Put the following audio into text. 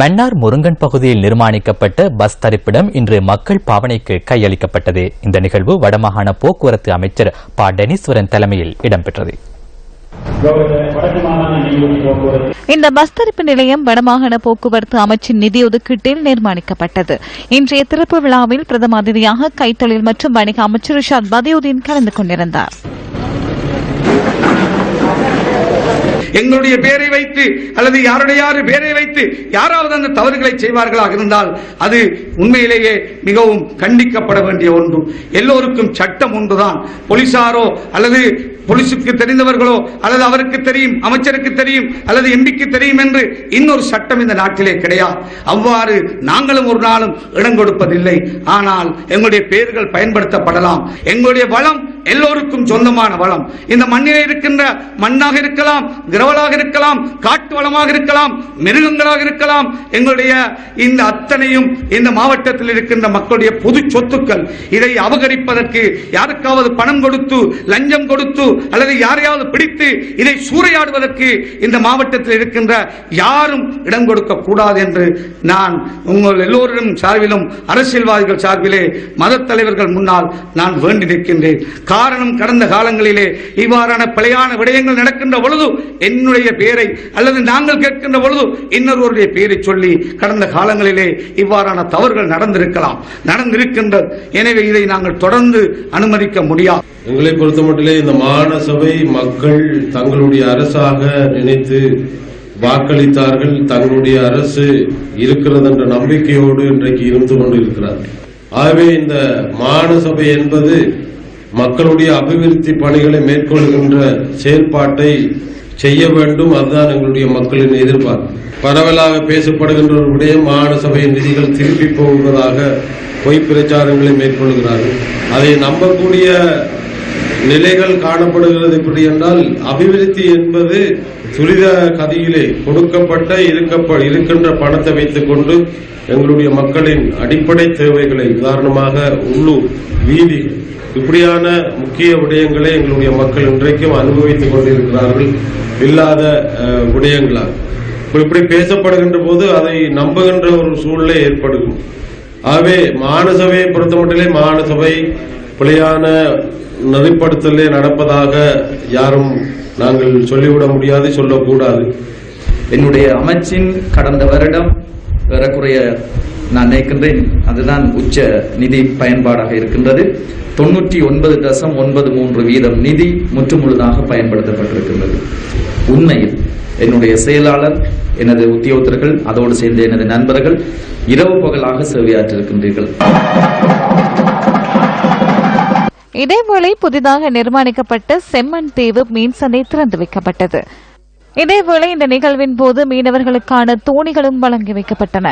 மன்னார் முருங்கன் பகுதியில் நிர்மாணிக்கப்பட்ட பஸ் தரிப்பிடம் இன்று மக்கள் பாவனைக்கு கையளிக்கப்பட்டது. இந்த நிகழ்வு வடமாகாண போக்குவரத்து அமைச்சர் ப. டெனிஸ்வரன் தலைமையில் இடம்பெற்றது. இந்த பஸ் தரிப்பு நிலையம் வடமாகாண போக்குவரத்து அமைச்சின் நிதி ஒதுக்கீட்டில் நிர்மாணிக்கப்பட்டது. இன்றைய திறப்பு விழாவில் பிரதம அதிதியாக கைத்தொழில் மற்றும் வணிக அமைச்சர் ரிஷாத் பதியுதீன் கலந்து கொண்டிருந்தார். எங்களுடைய பேரை வைத்து அல்லது யாருடைய யாரு பேரை வைத்து யாராவது அந்த தவறுகளை செய்வார்களாக இருந்தால் அது உண்மையிலேயே மிகவும் கண்டிக்கப்பட வேண்டிய ஒன்று. எல்லோருக்கும் சட்டம் ஒன்றுதான். போலீசாரோ அல்லது போலீசுக்கு தெரிந்தவர்களோ அல்லது அவருக்கு தெரியும் அமைச்சருக்கு தெரியும் அல்லது எம்பிக்கு தெரியும் என்று இன்னொரு சட்டம் இந்த நாட்டிலே கிடையாது. அவ்வாறு நாங்களும் ஒரு நாளும் இடம் கொடுப்பதில்லை. ஆனால் எங்களுடைய பெயர்கள் பயன்படுத்தப்படலாம். எங்களுடைய வளம் எல்லோருக்கும் சொந்தமான வளம். இந்த மண்ணில் இருக்கின்ற மண்ணாக இருக்கலாம் கிரவலாக இருக்கலாம் காட்டு வளமாக இருக்கலாம் மிருகங்களாக இருக்கலாம் எங்களுடைய இந்த அத்தனையும் இந்த மாவட்டத்தில் இருக்கின்ற மக்களுடைய பொது சொத்துக்கள். இதை அபகரிப்பதற்கு யாருக்காவது பணம் கொடுத்து லஞ்சம் கொடுத்து அல்லது யாரையாவது பிடித்து இதை சூறையாடுவதற்கு இந்த மாவட்டத்தில் இருக்கின்ற யாரும் இடம் கொடுக்க கூடாது என்று நான் உங்கள் எல்லோரிடம் சார்பிலும் அரசியல்வாதிகள் சார்பிலே மத தலைவர்கள் முன்னால் நான் வேண்டி நிற்கின்றேன். காரணம் கடந்த காலங்களிலே இவ்வாறான பிழையான விடயங்கள் நடக்கின்ற பொழுது என்னுடைய பெயரை அல்லது நாங்கள் கேட்கின்ற பொழுது இன்னொருவருடைய பெயரை சொல்லி கடந்த காலங்களிலே இவ்வாறான தவறுகள் நடந்திருக்கலாம். நடந்திருக்கின்றது எனவே இதை நாங்கள் தொடர்ந்து அனுமதிக்க முடியாது எங்களை பொறுத்தமட்டிலே இந்த மாநசபை மக்கள் தங்களுடைய அரசாக நினைத்து வாக்களித்தார்கள். தங்களுடைய அரசு இருக்கிறது என்ற நம்பிக்கையோடு இன்றைக்கு இருந்து கொண்டிருக்கிறார் ஆகவே இந்த மாநசபை என்பது மக்களுடைய அபிவிருத்தி பணிகளை மேற்கொள்கின்ற செயல்பாட்டை செய்ய வேண்டும். அதுதான் எங்களுடைய மக்களின் எதிர்பார்ப்பு. பரவலாக பேசப்படுகின்ற ஒரு விடயம் மாகாண சபையின் நிதிகள் திருப்பி போவதாக பொய் பிரச்சாரங்களை மேற்கொள்கிறார்கள். அதை நம்பக்கூடிய நிலைகள் காணப்படுகிறது எப்படி என்றால் அபிவிருத்தி என்பது துரித கதியிலே கொடுக்கப்பட்ட இருக்க இருக்கின்ற பணத்தை வைத்துக் கொண்டு எங்களுடைய மக்களின் அடிப்படை தேவைகளை உதாரணமாக உள்ளூர் வீதிகள் இப்படியான முக்கிய விடயங்களை எங்களுடைய மக்கள் இன்றைக்கும் அனுபவித்துக் கொண்டிருக்கிறார்கள். இல்லாத அஹ், விடயங்களாக இப்படி பேசப்படுகின்ற போது அதை நம்புகின்ற ஒரு சூழ்நிலை ஏற்படுகும். ஆகவே மாநசபையை பொறுத்தமட்டிலே மாநசபை பிழையான நெறிப்படுத்தலே நடப்பதாக யாரும் நாங்கள் சொல்லிவிட முடியாது சொல்லக்கூடாது. என்னுடைய அமைச்சின் கடந்த வருடம் ஏறக்குறைய நான் நினைக்கின்றேன் அதுதான் உச்ச நிதி பயன்பாடாக இருக்கின்றது. தொண்ணூற்றி ஒன்பது தசம் ஒன்பது மூன்று வீதம் நிதி முற்றுமுழுதாக பயன்படுத்தப்பட்டிருக்கின்றது. உண்மையில் என்னுடைய செயலாளர் எனது உத்தியோகத்தர்கள் அதோடு சேர்ந்த எனது நண்பர்கள் இரவு பகலாக சேவையாற்றிருக்கின்றீர்கள் இதேவேளை புதிதாக நிர்மாணிக்கப்பட்ட செம்மண் தீவு மீன் சந்தை திறந்து வைக்கப்பட்டது. இதேவேளை இந்த நிகழ்வின் போது மீனவர்களுக்கான தோணிகளும் வழங்கி வைக்கப்பட்டன.